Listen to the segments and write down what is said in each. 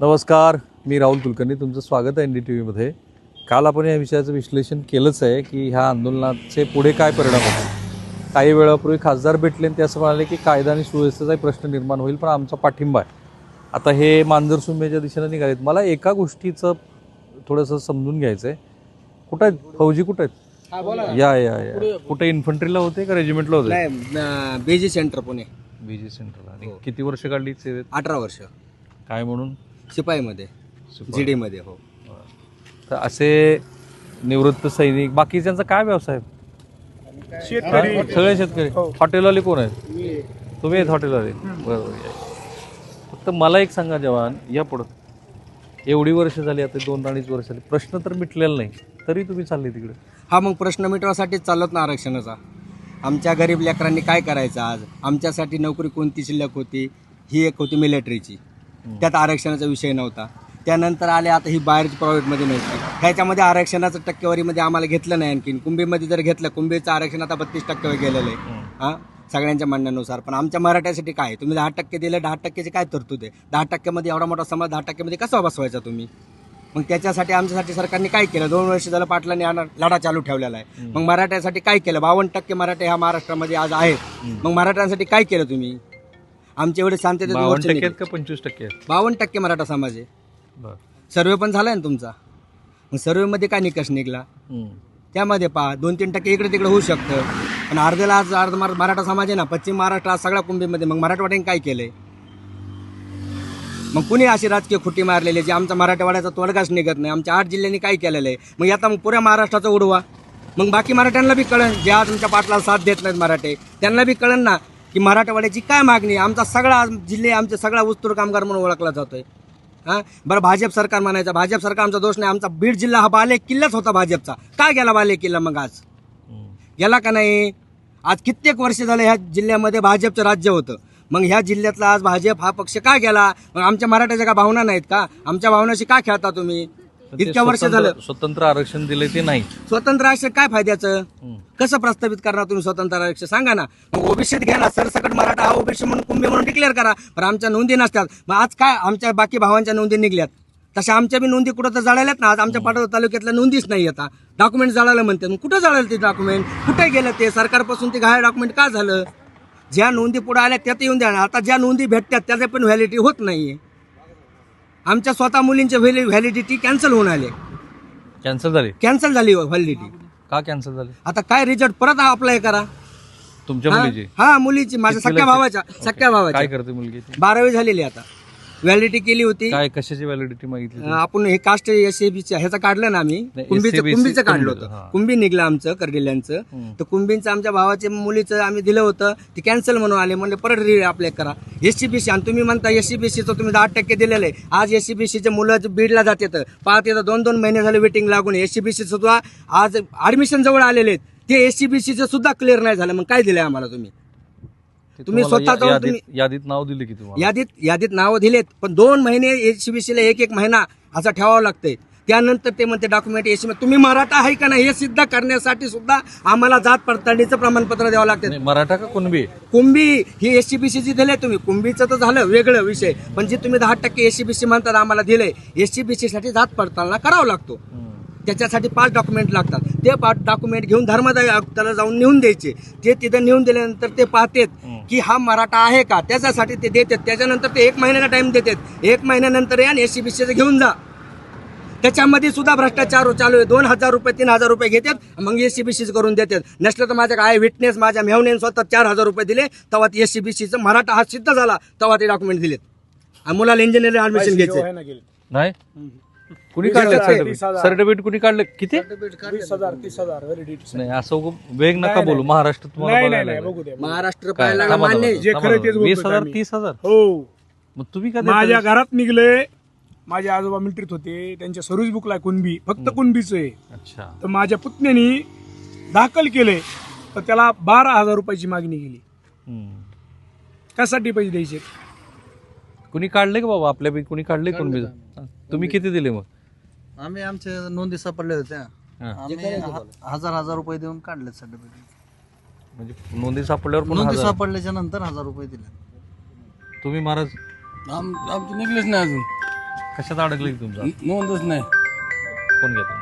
नमस्कार मी राहुल कुलकर्णी. तुमचं स्वागत आहे एन डी टी व्हीमध्ये. काल आपण या विषयाचं विश्लेषण केलंच आहे की ह्या आंदोलनाचे पुढे काय परिणाम होतील. काही वेळापूर्वी खासदार भेटले आणि ते असं म्हणाले की कायदा आणि सुव्यवस्थेचाही प्रश्न निर्माण होईल पण आमचा पाठिंबा आहे. आता हे मांजर सुंबेच्या दिशेनं निघालेत. मला एका गोष्टीचं थोडंसं समजून घ्यायचं आहे. कुठं आहेत? फौजी कुठं आहेत? या या या. कुठे इन्फंट्रीला होते का रेजिमेंटला होते? नाही बेजी सेंटर पुणे. बीजी सेंटरला. आणि किती वर्ष काढली सेवेत? अठरा वर्ष. काय म्हणून? शिपाईमध्ये जी डी मध्ये हो. तर असे निवृत्त सैनिक बाकीच्यांचा काय व्यवसाय? शेतकरी. सगळे शेतकरी. हॉटेलवाले कोण आहेत? तुम्ही आहेत हॉटेलवाले. बरोबर. फक्त मला एक सांगा जवान या पुढं. एवढी वर्ष झाली आता दोन अडीच वर्ष झाली. प्रश्न तर मिटलेला नाही तरी तुम्ही चालले तिकडे. हा मग प्रश्न मिटवासाठीच चालत ना आरक्षणाचा? आमच्या गरीब लेकरांनी काय करायचं आज? आमच्यासाठी नोकरी कोणती शिल्लक होती? ही एक होती मिलिटरीची. त्यात आरक्षणाचा विषय नव्हता. त्यानंतर आले आता ही बाहेरची प्रायव्हेटमध्ये नव्हती ह्याच्यामध्ये आरक्षणाचं टक्केवारीमध्ये आम्हाला घेतलं नाही आणखीन. कुंभीमध्ये जर घेतलं कुंभीचं आरक्षण आता बत्तीस टक्के गेलेलं आहे. हां? सगळ्यांच्या म्हणण्यानुसार. पण आमच्या मराठ्यासाठी काय? तुम्ही दहा टक्के दिले दहा टक्क्याचे काय तरतूद आहे? दहा टक्क्यामध्ये एवढा मोठा समाज दहा टक्क्यामध्ये कसा बसवायचा तुम्ही? मग त्याच्यासाठी आमच्यासाठी सरकारने काय केलं? दोन वर्ष झालं पाटलांनी लढा चालू ठेवलेला आहे. मग मराठ्यासाठी काय केलं? बावन्न टक्के मराठे ह्या महाराष्ट्रामध्ये आज आहेत. मग मराठ्यांसाठी काय केलं तुम्ही? आमचे एवढे शांततेत बावन्न मोर्चे टक्के निघले. आहेत का पंचवीस टक्के आहेत? बावन्न टक्के मराठा समाज आहे. बरं. सर्वे पण झालाय ना तुमचा? मग सर्वेमध्ये काय निकष निघला? हम्म. त्यामध्ये पहा दोन तीन टक्के इकडे तिकडे होऊ शकतं. पण अर्ध्याला आज अर्ध मरा- मराठा समाज आहे ना पश्चिम महाराष्ट्र आज सगळ्या कुंभीमध्ये. मग मराठवाड्याने काय केलंय? मग कुणी अशी राजकीय खुटी मारलेली आहे, जी आमचा मराठवाड्याचा तोडगाच निघत नाही? आमच्या आठ जिल्ह्यांनी काय केलेलं आहे? मग आता मग पुऱ्या महाराष्ट्राचा उडवा. मग बाकी मराठ्यांना बी कळन जे आज तुमच्या पाटलाला साथ देत नाहीत मराठे. त्यांना बी कळन ना की मराठवाड्याची काय मागणी आमचा सगळा जिल्हे आमचे सगळा उस्तूर कामगार म्हणून ओळखला जातोय. हां? बरं भाजप सरकार म्हणायचं. भाजप सरकार आमचा दोष नाही. आमचा बीड जिल्हा हा बाले किल्लाच होता भाजपचा. काय गेला बाले किल्ला मग आज? गेला का नाही? आज कित्येक वर्ष झालं ह्या जिल्ह्यामध्ये भाजपचं राज्य होतं. मग ह्या जिल्ह्यातला आज भाजप हा पक्ष का गेला? मग आमच्या मराठ्याच्या का भावना नाहीत का? आमच्या भावनाशी का खेळता तुम्ही? इतक्या वर्ष झालं. स्वतंत्र आरक्षण दिले ते नाही. स्वतंत्र आरक्षण काय फायद्याचं. कसं प्रस्तावित करणार तुम्ही स्वतंत्र आरक्षण? सांगा ना. मग ओबीसीत घ्या ना सरसकट मराठा हा ओबीसी म्हणून कुंभी म्हणून डिक्लेअर करा. पण आमच्या नोंदी नसतात. मग आज काय आमच्या बाकी भावांच्या नोंदी निघल्यात? तशा आमच्या बी नोंदी कुठं तर जळाल्यात ना? आज आमच्या पाटोदा तालुक्यातल्या नोंदीच नाही आता. डॉक्युमेंट जळालं म्हणते. मग कुठं जळालं ते डॉक्युमेंट कुठे गेलं ते? सरकारपासून ते घाय डॉक्युमेंट का झालं? ज्या नोंदी पुढे आल्या त्यात येऊन द्या. आता ज्या नोंदी भेटतात त्याचे पण व्हॅलिडिटी होत नाहीये. आमच्या स्वतः मुलींचे व्हॅलिडिटी कॅन्सल होऊन आले. कॅन्सल झाले? कॅन्सल झाली व्हॅलिडिटी का कॅन्सल झाले? आता काय रिझल्ट परत अप्लाय करा. तुमच्या हा? मुलीची? हा मुलीची माझ्या सख्या? भावाच्या सख्या काय भावाच्या करते मुलगी ती? बारावी झालेली आता. व्हॅलिडिटी केली होती. काय कशाची व्हॅलिडिटी मागितली आपण हे कास्ट एसएबीचं ह्याचं काढलं ना आम्ही. नाही, कुंभीचं SABC कुंभीचं काढलं होतं. हा. कुंभी निघलं आमचं कर्डिल्यांचं. तर कुंभींचं आमच्या भावाच्या मुलीचं आम्ही दिलं होतं. ते कॅन्सल म्हणून आले. म्हणले परत रि अप्लाय करा. एससीबीसी आणि तुम्ही म्हणता एससीबीसीचं तुम्ही दहा टक्के दिलेलं आहे. आज एससीबीसीचे मुलं जे बीडला जातात. पाहत येतं दोन दोन महिने झाले वेटिंग लागून. एससीबीसी सुद्धा आज ऍडमिशन जवळ आलेले आहेत. ते एससीबीसीचं सुद्धा क्लिअर नाही झालं. मग काय दिलंय आम्हाला तुम्ही? ते तुम्ही तुम्हाला स्वतः या- जाऊन यादीत तुम्ही- यादीत नाव दिले की तुम्हाला. यादीत यादीत नावं दिलेत पण दोन महिने एससीबीसीला एक एक महिना असा ठेवावं लागतंय. त्यानंतर ते म्हणते डॉक्युमेंट एसी तुम्ही मराठा आहे का नाही हे सिद्ध करण्यासाठी सुद्धा आम्हाला जात पडताळणीचं प्रमाणपत्र द्यावं लागतं नाही, मराठा का कुणबी? कुंभी ही एससीबीसीची दिले तुम्ही. कुंभीचं तर झालं वेगळं विषय. पण जे तुम्ही दहा टक्के एससीबीसी म्हणतात आम्हाला दिलंय. एससीबीसी साठी जात पडताळणा करावा लागतो. त्याच्यासाठी पाच डॉक्युमेंट लागतात. ते पाच डॉक्युमेंट घेऊन धर्मदाय आयुक्ताला जाऊन नेऊन द्यायचे. ते तिथं नेऊन दिल्यानंतर ते पाहतात की हा मराठा आहे का? त्याच्यासाठी ते देतात. त्याच्यानंतर ते एक महिन्याचा टाइम देतात. एक महिन्यानंतर या एससीबीसीचं घेऊन जा. त्याच्यामध्ये सुद्धा भ्रष्टाचार चालू आहे. दोन हजार रुपये तीन हजार रुपये घेतात. मग एससीबीसी करून देतात. नसलं तर माझ्या काय विटनेस माझ्या मेहण्याने स्वतः चार हजार रुपये दिले. तेव्हा एससीबीसीचं मराठा हा सिद्ध झाला. तेव्हा ते डॉक्युमेंट दिलेत. आणि मुलाला इंजिनिअरिंग ऍडमिशन घ्यायचे. नाही? कुणी काढले सर्टिफिकेट सर्टिफिकेट कुणी काढले? किती? वीस हजार तीस हजार व्हॅलिडिटी नाही असं उगाच वेग नका बोलू. महाराष्ट्र तुम्हाला नाही बघायला नाही नाही लागलंय. बघू द्या महाराष्ट्र काय? पाहायला थांबा, मान्य आहे. थांबा, जे थांबा, खरं थांबा. तेच बोलतोय वीस हजार आम्ही. तीस हजार? हो. मग तुम्ही का? माझ्या घरात निघले माझे आजोबा मिलिटरीत होते त्यांच्या सर्व्हिस बुकला कुणबी फक्त कुणबीच आहे. अच्छा. तर माझ्या पुतण्यानी दाखल केले तर त्याला बारा हजार रुपयाची मागणी केली हम्म. कशासाठी पैसे द्यायचे? कुणी काढले का बाबा? आपल्यापैकी कुणी काढले कुणबी? तुम्ही किती दिले मग? आम्ही आमच्या नोंदी सापडल्या होत्या. आम्ही ह- हजार हजार रुपये देऊन काढले सर्टिफिकेट म्हणजे नोंदी सापडल्यावर पण नोंदी हजार. सापडल्याच्या नंतर हजार रुपये दिले. तुम्ही महाराज आम आमचे निघलेच नाही अजून. कशात अडकलं की तुमचा? नोंदच नाही. फोन घ्या तुम्ही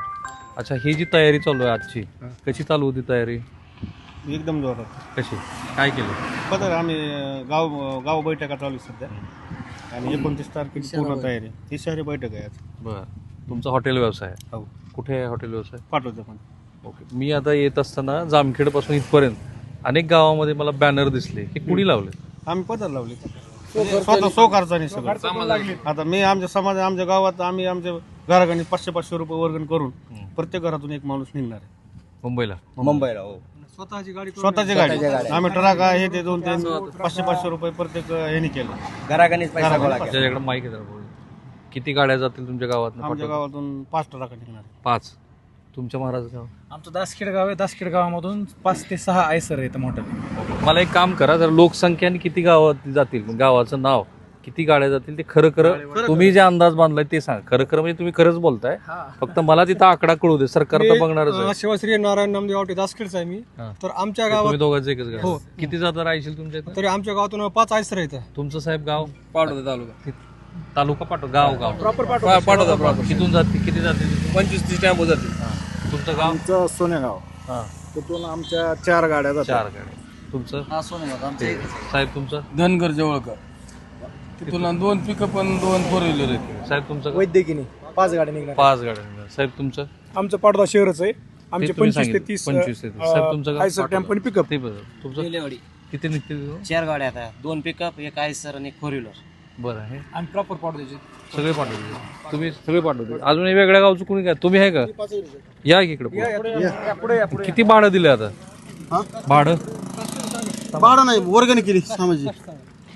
अच्छा ही जी तयारी चालू आहे आजची कशी चालू होती तयारी? एकदम जोरात. कशी? काय केलं? बदल आम्ही अं, गाव गाव बैठका चालू आहे सध्या. आणि एकोणतीस तारखेची पूर्ण तयारी. ही शहरी बैठक आहे आज. बर. तुमचा हॉटेल व्यवसाय आहे. हो. कुठे आहे हॉटेल व्यवसाय? पाठवतो पण. ओके. मी आता येत असताना जामखेडपासून इथपर्यंत अनेक गावामध्ये मला बॅनर दिसले. हे कुणी लावले? आम्ही पदर लावले. स्वतः सोकारचा सगळं. आता मी आमच्या समाज आमच्या गावात आम्ही आमच्या घराघणी पाचशे पाचशे रुपये वर्गण करून प्रत्येक घरातून एक माणूस निघणार आहे. मुंबईला? मुंबईला हो. स्वतःची गाडी आम्ही ट्रक हे ते दोन तीन पाचशे पाचशे रुपये प्रत्येक ह्यानी केलं. घरागणीच पैसा गोळा केला त्याच्याकडे माईक आहे जरा बोलू. किती गाड्या जातील तुमच्या गावात आमच्या गावातून पाच ट्रक निघणार. पाच. तुमच्या महाराज गाव आमचं दासखेड गाव आहे. दासखेड गावामधून पाच ते सहा आयसर येतं मोठं. मला एक काम करा जर लोकसंख्या आणि किती गावात जातील? गावाचं नाव. किती गाड्या जातील ते खरं खरं तुम्ही जे अंदाज बांधलाय ते सांग. खरं खरं म्हणजे तुम्ही खरंच बोलताय. फक्त मला तिथं आकडा कळू दे. सरकार तर बघणारच आहे. शिवश्री नारायण नामदेव आवटे दासखेडचा आहे मी. हा. तर आमच्या तुम्ही गावात दोघांचं एकच गाव. किती जाता राहशील तुमच्या इथं? तरी आमच्या गावातून पाच आयसर येतं तुमचं साहेब गाव? पाठवतो तालुका. तालुका पाठव गाव गाव. प्रॉपर पाठव. पाठवतो प्रॉपर किथून जाते किती जाते? पंचवीस तीस टॅम्पो जाते. तुमचं गाव? आमचं सोनेगाव. हा. तिथून आमच्या चार गाड्या जातात. चार गाड्या. तुमचं? हा सोनेगाव. आमचं एक साहेब तुमचं? धनगर जवळकर. तिथून दोन पिकअप आणि दोन फोर व्हीलर आहेत. साहेब तुमचं गाव? वैद्यकीने पाच गाड्या निघणार. पाच गाड्या साहेब तुमचं? आमचं पाडदा शहरच आहे. आमचे ते तुम्ही पंचवीस ते सांगितलं. तीस पंचवीस ते तीस. साहेब, तुमचं गाव? आयसर टेम्पो आणि पिकअप ते तुमचं? किती निघतील? चार गाड्या आता. दोन पिकअप एक आयसर आणि एक फोर व्हीलर बरं आहे आणि प्रॉपर पाडद्याचे सगळे पाठवते तुम्ही सगळे पाठवते अजून हे वेगळ्या गावचं कोणी काय तुम्ही आहे का? या की इकडे. किती भाडं दिले आता? भाडं भाडं नाही वर्गणी केली सामाजिक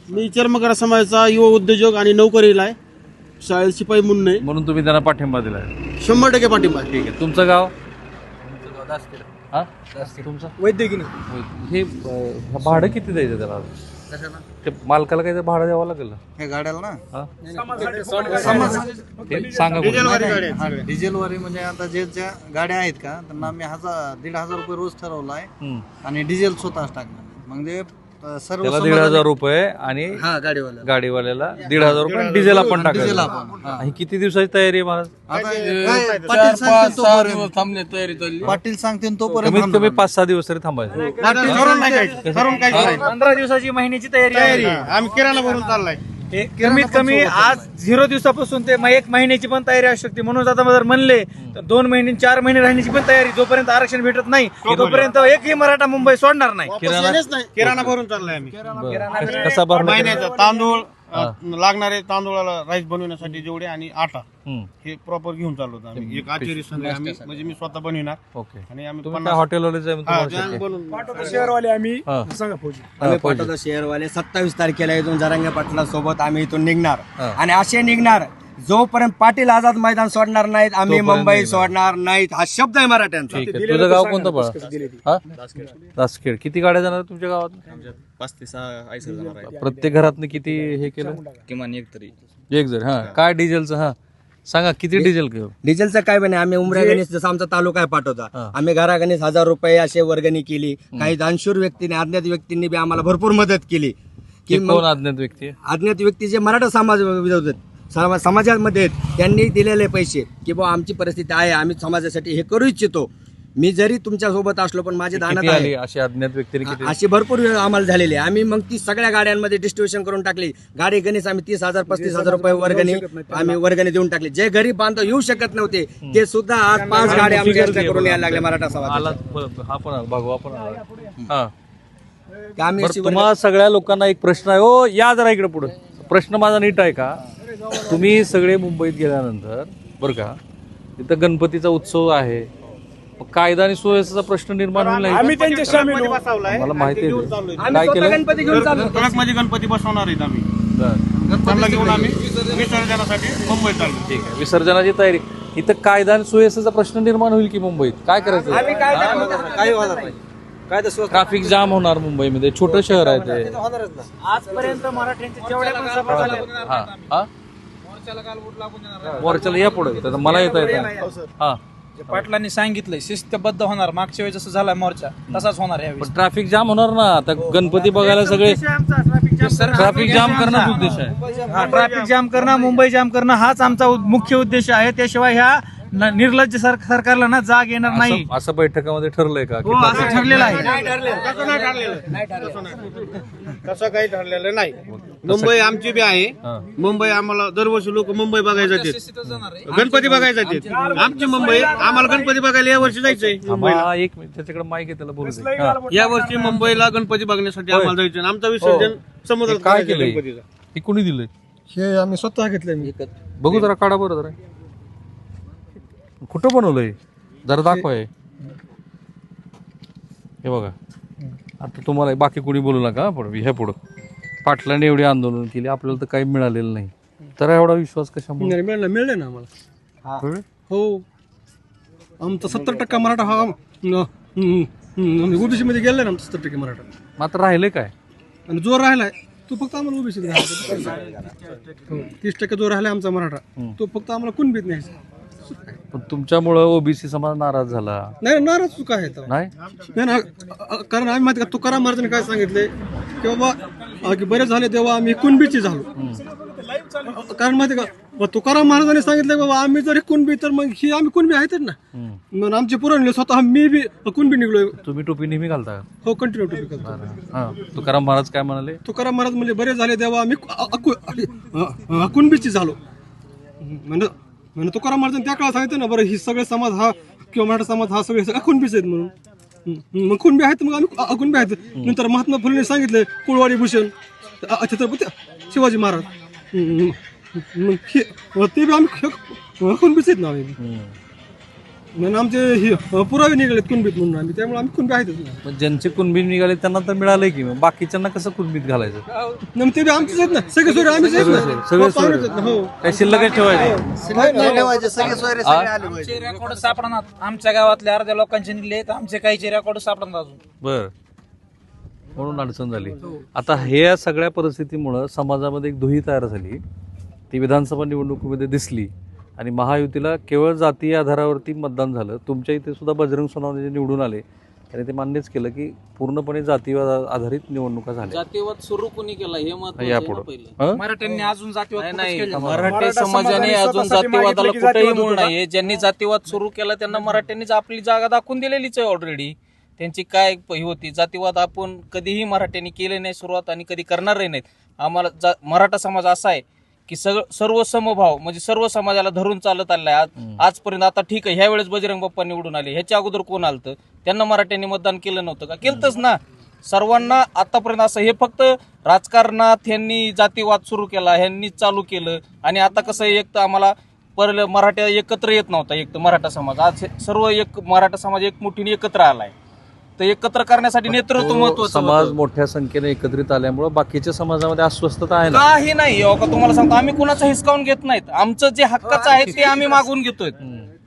मी चर्मकार समाजाचा युवा उद्योजक आणि नोकरीला आहे. शाळेत शिपाई म्हणून नाही. म्हणून तुम्ही त्यांना पाठिंबा दिलाय शंभर टक्के पाठिंबा आहे. ठीक आहे. तुमचं गाव? हा? तुमचं? वैद्यकीने होय. हे अं, भाडं किती द्यायचं त्याला? ते मालकाला काही भाडं द्यावं लागेल ना? हे गाड्याला ना हा? ते सांगा कोणी. डिझेल वारी म्हणजे आता जे ज्या गाड्या आहेत का त्यांना आम्ही हजार दीड हजार रुपये रोज ठरवला आहे हम्म. आणि डिझेल स्वतःच टाकणार म्हणजे अं, सर्व त्याला दीड हजार रुपये आणि हा गाडीवाला गाडीवाल्याला दीड हजार रुपये डिझेल आपण डिझेल आपण हा. किती दिवसाची तयारी आहे महाराज आता काय चार पाटील पाच सांगतील तोपर्यंत दिवस थांबण्याची तयारी चालली पाटील सांगतील तोपर्यंत कमीत कमी थांबणार पाच सहा दिवस तरी थांबायचं नाही काय काय. पंधरा दिवसाची महिन्याची तयारी आहे आम्ही किराणा भरून चाललाय कमीत कमी आज झिरो दिवसापासून ते म- एक महिन्याची पण तयारी असू शकते. म्हणून आता जर म्हणले तर दोन महिने चार महिने राहण्याची पण तयारी. जोपर्यंत आरक्षण भेटत नाही तोपर्यंत एकही मराठा मुंबई सोडणार नाही. किराणा किराणा भरून चाललाय आम्ही. कसा महिन्याचा तांदूळ अं, लागणारे तांदूळाला राईस बनवण्यासाठी जेवढे आणि आटा हम्म. हे प्रॉपर घेऊन चाललो होतो आम्ही. एक आचारी संघ आहे आम्ही. म्हणजे मी स्वतः बनविणार. ओके. आणि आम्ही तुम्ही पन्नास काय हॉटेलवाले जाय हा, तुम्हाला शक्य बनवून शहरवाले आम्ही. हा. सांगा फौजी. आम्ही. पाठवतो सत्तावीस तारखेला इथून जरांगे पाटला सोबत आम्ही इथून निघणार. हा. आणि असे निघणार जोपर्यंत पाटील आझाद मैदान सोडणार नाहीत आम्ही तोपर्यंत मुंबई. सोडणार नाहीत. हा शब्द आहे मराठ्यांचा. ठीक आहे. तुझं गाव कोणतं हा? दासखेड. किती गाड्या जाणार तुमच्या गावात? पाच ते सहा आयसर जाणार आहे प्रत्येक घरातनं किती हे केलं? किमान एक तरी. एक जर हा. काय डिझेलचं हा? सांगा किती डिझेल घेऊ? डिझेलचं काय पण आम्ही उमऱ्या गणेश जसं आमचा तालुका आहे पाठवता. आम्ही घरागणेश हजार रुपये असे वर्गणी केली. काही दानशूर व्यक्तीने अज्ञात व्यक्तींनी बी आम्हाला भरपूर मदत केली. की मग कोण अज्ञात व्यक्ती? आहे? अज्ञात व्यक्ती जे मराठा समाज विरोधात समा- समाजामध्ये त्यांनी दिलेले पैसे की बुवा आमची परिस्थिती आहे आम्ही समाजासाठी हे करू इच्छितो. मी जरी तुमच्यासोबत असलो पण माझे दानात आली आहे अशी अज्ञात व्यक्तीने किती? अशी भरपूर वेळ आम्हाला झालेली आहे. आम्ही मग ती सगळ्या गाड्यांमध्ये डिस्ट्रीब्युशन करून टाकली. गाडी गणेश आम्ही तीस हजार पस्तीस हजार रुपये वर्गणी आम्ही वर्गणी देऊन टाकली. जे गरीब बांधव येऊ शकत नव्हते ते सुद्धा आज पाच गाड्या आमच्या करून यायला लागल्या मराठा समाज हा हा. आम्ही सगळ्या लोकांना एक प्रश्न आहे. हो या जरा इकडे पुढे. प्रश्न माझा नीट आहे का? तुम्ही सगळे मुंबईत गेल्यानंतर बरं का तिथं गणपतीचा उत्सव आहे. मग कायदा आणि सुव्यवस्थेचा प्रश्न निर्माण होईल नाही आम्ही त्यांच्या सामील होऊ. बसवलाय मला माहिती आहे ते. चाललोय. आम्ही काय स्वतः केलं? गणपती घेऊन चाललो ट्रकमध्ये गणपती बसवणार आहेत आम्ही. बरं. त्यांना घेऊन आम्ही विसर्जनासाठी मुंबईत चाललो ठीक आहे. विसर्जनाची तयारी. इथं कायदा आणि सुव्यवस्थेचा प्रश्न निर्माण होईल की मुंबईत? काय करायचं? ट्रॅफिक जाम होणार मुंबईमध्ये. छोटं शहर आहे ते. आजपर्यंत मराठ्यांच्या जेवढ्या पण सभा झाल्या हा हा. मोर्चाला या पुढे. मला येता येत हा जे पाटलांनी सांगितलंय शिस्तबद्ध होणार. मागच्या वेळी जसं झाला मोर्चा तसाच होणार पण ट्रॅफिक जाम होणार ना. आता गणपती बघायला सगळे ट्रॅफिक जाम करणं उद्देश आहे. हा ट्रॅफिक जाम करणं मुंबई जाम करणं हाच आमचा मुख्य उद्देश आहे. त्याशिवाय ह्या न- निर्लज्ज सर- सरकारला ना जाग येणार नाही. असं- असं बैठकामध्ये ठरलंय का? की हो असं ठरलेलं आहे. तसं नाही ठरलेलं. तसं काही ठरलेलं नाही. मुंबई आमची बी आहे. हा. मुंबई आम्हाला दरवर्षी लोक मुंबई बघायला जातात. गणपती बघायला जातात. आमची मुंबई आम्हाला गणपती बघायला या वर्षी जायचंय. मुंबईला हा, एक मिनिट. त्याच्याकडे माईक आहे त्याला बोलू दे. हा. या वर्षी मुंबईला गणपती बघण्यासाठी आम्हाला जायचं आणि आमचं विसर्जन समुद्रात हे काय करायचं केलंय? गणपतीचं. हे कोणी दिलंय? हे आम्ही स्वतः घेतले मी. बघू जरा काढा बरं जरा. कुठं बनवलंय? जरा दाखवा हे बघा. आता तुम्हाला बाकी कोणी बोलू नका पण ह्या पुढं. पाटलाने एवढी आंदोलन केली आपल्याला तर काही मिळालेलं नाही. तर एवढा विश्वास कशामुळे? नाही, मिळालं मिळले ना आम्हाला? हो. आमचा सत्तर टक्का मराठा हा ओबीसी मध्ये गेलाय ना आमचा सत्तर टक्के मराठा. मात्र राहिले काय? आणि जो राहिलाय तो फक्त आम्हाला ओबीसी हो तीस टक्के जो राहिलाय आमचा मराठा तो फक्त आम्हाला कुणबीत नाही? पण तुमच्यामुळं ओबीसी समाज नाराज झाला. नाही नाराज चुका आहे तो. नाही? नाही ना अ- अ- कारण आम्ही माहिती का तुकाराम महाराजांनी काय सांगितले? की बाबा अ, की बरेच झाले तेव्हा आम्ही कुणबीची झालो. कारण माहिती का ब- तुकाराम महाराजांनी सांगितलं बाबा आम्ही जर कुणबी तर मग ही आम्ही कुणबी आहेतच ना. हम्म. मग आमचे पुरण स्वतः मी बी कुणबी निघलोय. तुम्ही टोपी नेहमी घालता? हो कंटिन्यू टॉपिक करतो हा तुकाराम महाराज काय म्हणाले? तुकाराम महाराज म्हणजे बरेच झाले तेव्हा आम्ही अ- अकु- अ- अ- कुणबीची झालो. म्हणजे म्हणजे तुकाराम महाराजांनी त्या काळात सांगितलं ना बरं ही सगळे समाज हा किंवा मराठा समाज हा सगळे सगळ्या कुणबीच आहेत म्हणून हम्म. मग कुणबी आहेत मग आम्ही अ- कुणबी आहेत नंतर महात्मा फुलेने सांगितलं कुळवाडी भूषण अ- छत्रपती शिवाजी महाराज हम्म. मग हे- ते बी आम्ही कुणबीच आहेत ना आम्ही हम्म. म्हणून आमचे हे पुरावे निघालेत कुणबीत म्हणून आम्ही. त्यामुळे आम्ही कुणबी आहेतच ना पण ज्यांचे कुणबीत निघाले त्यांना तर मिळालंय की. मग बाकीच्यांना कसं कुणबीत घालायचं? नाही, मग ते बी आमचेच आहेत ना. सगळे सोयरे आम्हीच आहेत ना. सगळे हो, पाहुणेच आहेत ना, हो. काय शिल्लकच ठेवायचे नाही ठेवायचे सगळे सोयरे सगळे आले पाहिजे. आमचे रेकॉर्ड सापडणार. आमच्या गावातले अर्ध्या लोकांचे निघले तर आमचे काहीचे रेकॉर्ड सापडणार अजून. बर. म्हणून अडचण झाली. आता हे या सगळ्या परिस्थितीमुळं समाजामध्ये एक दुही तयार झाली. ती विधानसभा निवडणुकीमध्ये दिसली. आणि महायुतीला केवळ जातीय आधारावरती मतदान झालं. तुमच्या इथे सुद्धा बजरंग सोनवणे जे निवडून आले त्यांनी ते मान्यच केलं की पूर्णपणे जातीवाद आधारित निवडणुका झाल्या. जातीवाद सुरू कोणी केला हे महत्वाचं या आहे ना पुढं पहिलं. हं? मराठ्यांनी अजून जातीवाद नाही मराठी समाजाने अजून जातीवादाला कुठेही मूळ नाहीये. ज्यांनी जातीवाद सुरू केला त्यांना मराठ्यांनीच आपली जागा दाखवून दिलेलीच आहे ऑलरेडी त्यांची काय ही होती? जातीवाद आपण कधीही मराठ्यांनी केले नाही सुरुवात आणि कधी करणारही नाहीत. आम्हाला जा- मराठा समाज असा आहे की सगळं सर्व समभाव म्हणजे सर्व समाजाला धरून चालत आलाय आज. आजपर्यंत आता ठीक आहे ह्या वेळेस बजरंग बाप्पा निवडून आले. ह्याच्या अगोदर कोण आलतं? त्यांना मराठ्यांनी मतदान केलं नव्हतं का? केलंच ना. सर्वांना आतापर्यंत असं हे फक्त राजकारणात ह्यांनी जातीवाद सुरू केला ह्यांनी चालू केलं. आणि आता कसं एक तर आम्हाला परल मराठा एकत्र येत नव्हता एक तर मराठा समाज. आज सर्व एक मराठा समाज एक मुठीने एकत्र आलाय. तर एकत्र करण्यासाठी नेतृत्व तो महत्वाचं समाज होतं. मोठ्या संख्येने एकत्रित आल्यामुळं बाकीच्या समाजामध्ये अस्वस्थता आहे ना? काही नाही अहो, का तुम्हाला सांगतो आम्ही कुणाचं हिसकावून घेत नाहीत. आमचं जे हक्काचं आहे ते आम्ही मागून घेतोय.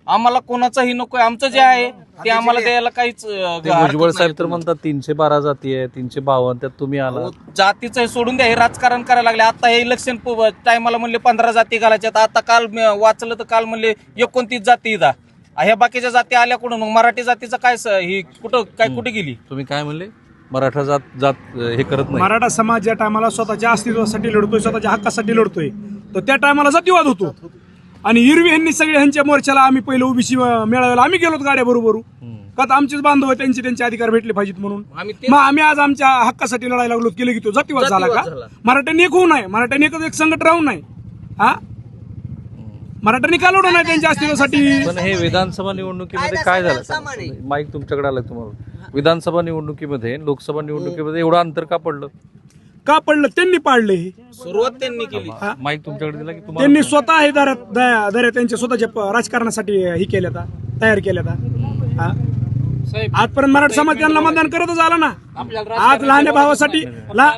आम्हाला कोणाचंही नकोय. आमचं जे आहे ते आम्हाला द्यायला काहीच अं, ते हरकत भुजबळ साहेब नाही. तर म्हणतात तीनशे बारा जाती आहे तीनशे बावन्न त्यात तुम्ही आला. जातीचं हे सोडून द्या हे राजकारण करायला लागले. आता हे इलेक्शन टायमाला म्हणले पंधरा जाती घालायच्यात. आता काल मी वाचलं तर काल म्हणले एकोणतीस जाती इदा ह्या बाकीच्या जाती आल्या कुठून? मग मराठी जातीचं काय स- ही कुठं काय कुठे गेली? तुम्ही काय म्हणले? मराठा जात जात हे करत नाही. मराठा समाज ज्या टायमाला स्वतःच्या अस्तित्वासाठी लढतोय स्वतःच्या हक्कासाठी लढतोय तर त्या टायमाला जातीवाद होतो. आणि हिरवी ह्यांनी सगळे ह्यांच्या मोर्चाला आम्ही पहिलं ओबीसी मेळाव्याला आम्ही गेलो गाड्या बरोबर का तर आमचेच बांधव आहे, त्यांचे त्यांचे अधिकार भेटले पाहिजेत म्हणून. आम्ही ते मग आम्ही आज आमच्या हक्कासाठी लढायला लागलो केलं की तो जातीवाद झाला जातीवाद का झाला. मराठ्यांनी एक होऊ नये. मराठ्यांनी एकच एक संकट राहू नये. हा? मराठ्यांनी का लढू नये त्यांच्या अस्तित्वासाठी? पण हे विधानसभा निवडणुकीमध्ये काय झालं? माईक तुमच्याकडे आलं तुम्हाला. विधानसभा निवडणुकीमध्ये लोकसभा निवडणुकीमध्ये एवढं अंतर का पडलं? का पडलं? त्यांनी पाडले हे. सुरुवात त्यांनी केली. माईक तुमच्याकडे दिला की तुम्हाला त्यांनी स्वतः हे दर दर त्यांच्या स्वतःच्या प- राजकारणासाठी हे केल्या तयार केल्या हा. आजपर्यंत मराठा समाज त्यांना मतदान करतच आला ना. आज लहान भावासाठी ला-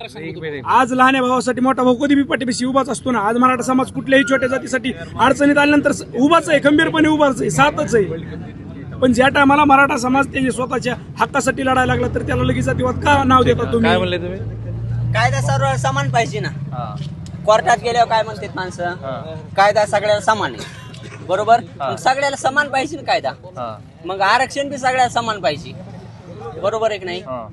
आज लहान भावासाठी मोठा भाऊ कधी बी पाठीपाशी उभाच असतो ना. आज मराठा समाज कुठल्याही छोट्या जातीसाठी अडचणीत आल्यानंतर उभाच आहे खंबीरपणे उभाच आहे सातच आहे. पण ज्या टायमाला मराठा समाज त्याच्या स्वतःच्या हक्कासाठी लढायला लागला तर त्याला लगेच जातीवाद का नाव देता काय तुम्ही? म्हणले तुम्ही? कायदा सर्व समान पाहिजे ना. हा. कोर्टात गेल्यावर काय म्हणतात माणसं? कायदा सगळ्याला समान आहे. बरोबर? सगळ्याला समान पाहिजे ना कायदा? हा. मग आरक्षण बी सगळ्याला समान पाहिजे. बरोबर आहे की नाही? हा.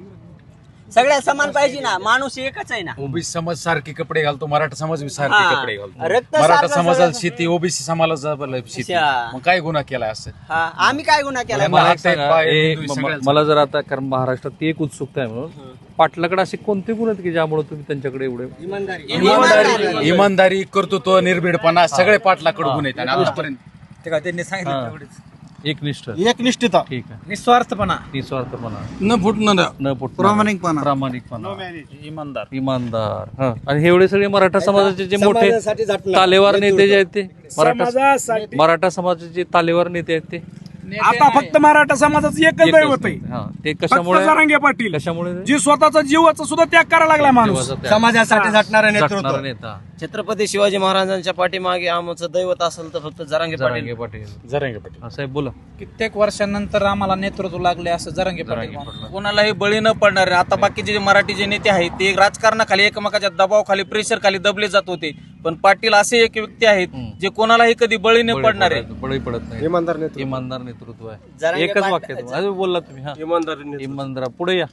सगळ्याला समान पाहिजे ना. माणूस एकच आहे ना. ओबीसी समाज सारखे कपडे घालतो मराठा समाज बी सारखे हा. कपडे घालतो. रक्त मराठा सारखं समाजाला सगळं- शेती ओबीसी समाजाला शेती. अच्छा. मग काय गुन्हा केलाय असं? हा. आम्ही काय गुन्हा केला मला मला एक सांगा, पाय- हे तुम्ही म- सगळ्यांचं- मला जर आता कारण महाराष्ट्रात ती एक उत्सुकता आहे म्हणून पाटलाकडे असे कोणते गुण आहेत की ज्यामुळे तुम्ही त्यांच्याकडे एवढे इमानदारी. इमानदारी कर्तृत्व निर्भीडपणा सगळे पाटलाकडे गुण आहेत. आणि आतापर्यंत ते काय त्यांनी सांगितलं. तेवढेच. एकनिष्ठ. एक निष्ठता ठीक आहे. निस्वार्थपणा. निस्वार्थपणा. न फुटणार न फुटणारा, प्रामाणिकपणा. प्रामाणिकपणा. इमानदार. हा. आणि हे एवढे सगळे मराठा समाजाचे जे मोठे. तालेवार नेते जे आहेत ते मराठा समाजासाठी. मराठा समाजाचे जे तालेवार नेते आहेत ते. आता फक्त मराठा समाजाचं एकच दैवत आहे. हा. ते फक्त कशामुळे जरांगे पाटील. कशामुळे? जी स्वतःचा जीवाचा सुद्धा त्याग करायला लागला माणूस. समाजासाठी झटणारं नेतृत्व. झटणारा नेता. छत्रपती शिवाजी महाराजांच्या पाठीमागे आमचं दैवत असेल तर फक्त जरांगे जरांगे पाटील. जरांगे पाटील. हा, साहेब बोला. कित्येक वर्षानंतर आम्हाला नेतृत्व लागले असं जरांगे जरांगे पाटील पाटील. कोणालाही बळी न पडणार आहे. आता बाकीचे जे मराठी जे नेते आहेत ते राजकारणाखाली एकमेकाच्या दबावाखाली प्रेशर खाली दबले जात होते. पण पाटील असे एक व्यक्ती आहेत हम्म. जे कोणालाही कधी बळी न पडणार. आहे बळी पडत नाही. इमानदार नेतृत्व. इमानदार नेतृत्व आहे. जरांगे एकच पाटील- वाक्य आहे. अजून बोलला तुम्ही हा. इमानदार इमानदार पुढे या.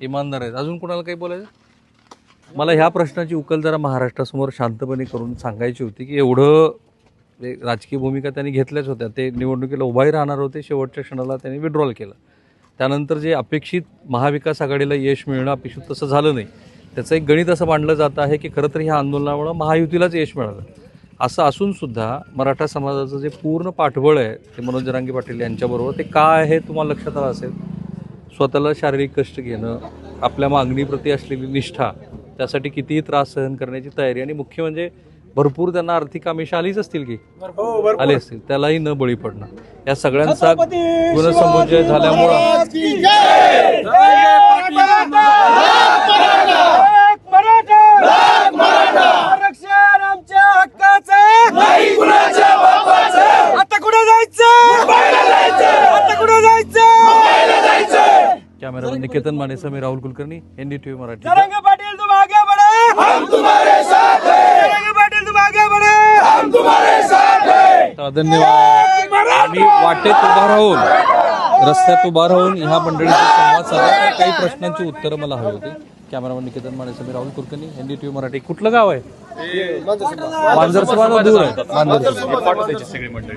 इमानदार आहेत. अजून कोणाला काही बोलायचं? मला ह्या प्रश्नाची उकल जरा महाराष्ट्रासमोर शांतपणे करून सांगायची होती की एवढं राजकीय भूमिका त्यांनी घेतल्याच होत्या. ते निवडणुकीला उभाही राहणार होते. शेवटच्या क्षणाला त्यांनी विड्रॉल केलं. त्यानंतर जे अपेक्षित महाविकास आघाडीला यश मिळणं अपेक्षित तसं झालं नाही. त्याचं एक गणित असं मांडलं जात आहे की खरं तर ह्या आंदोलनामुळं महायुतीलाच यश मिळालं. असं असूनसुद्धा मराठा समाजाचं जे पूर्ण पाठबळ आहे ते मनोज जरांगे पाटील यांच्याबरोबर ते काय आहे तुम्हाला लक्षात आलं असेल? स्वतःला शारीरिक कष्ट घेणं आपल्या मागणीप्रती असलेली निष्ठा त्यासाठी कितीही त्रास सहन करण्याची तयारी. आणि मुख्य म्हणजे भरपूर त्यांना आर्थिक आमिषा आलीच असतील की? आले असतील. त्यालाही न बळी पडणं. या सगळ्यांचा गुणसमुच्चय झाल्यामुळं आरक्षण आमच्या हक्काचं आता कुठे जायचं? आता कुठे जायचं? कॅमेरामॅन निकेतन मानेसह मी राहुल कुलकर्णी एनडीटीव्ही मराठी जरंगे पाटील तुम आगे बढ़े हम तुम्हारे साथ हैं। जरंगे पाटील तुम आगे बढ़े। हम तुम्हारे साथ हैं। तर धन्यवाद। आम्ही वाटेत उभा राहून रस्त्यात उभा राहून ह्या मंडळीचा संवाद साधला. तर काही प्रश्नांची उत्तरं मला हवी होती. कॅमेरामॅन निकेतन मानेसह मी राहुल कुलकर्णी एनडीटीव्ही मराठी. कुठलं गाव आहे? मांजरसभा दूर आहे मांजरसभा सगळी मंडळी.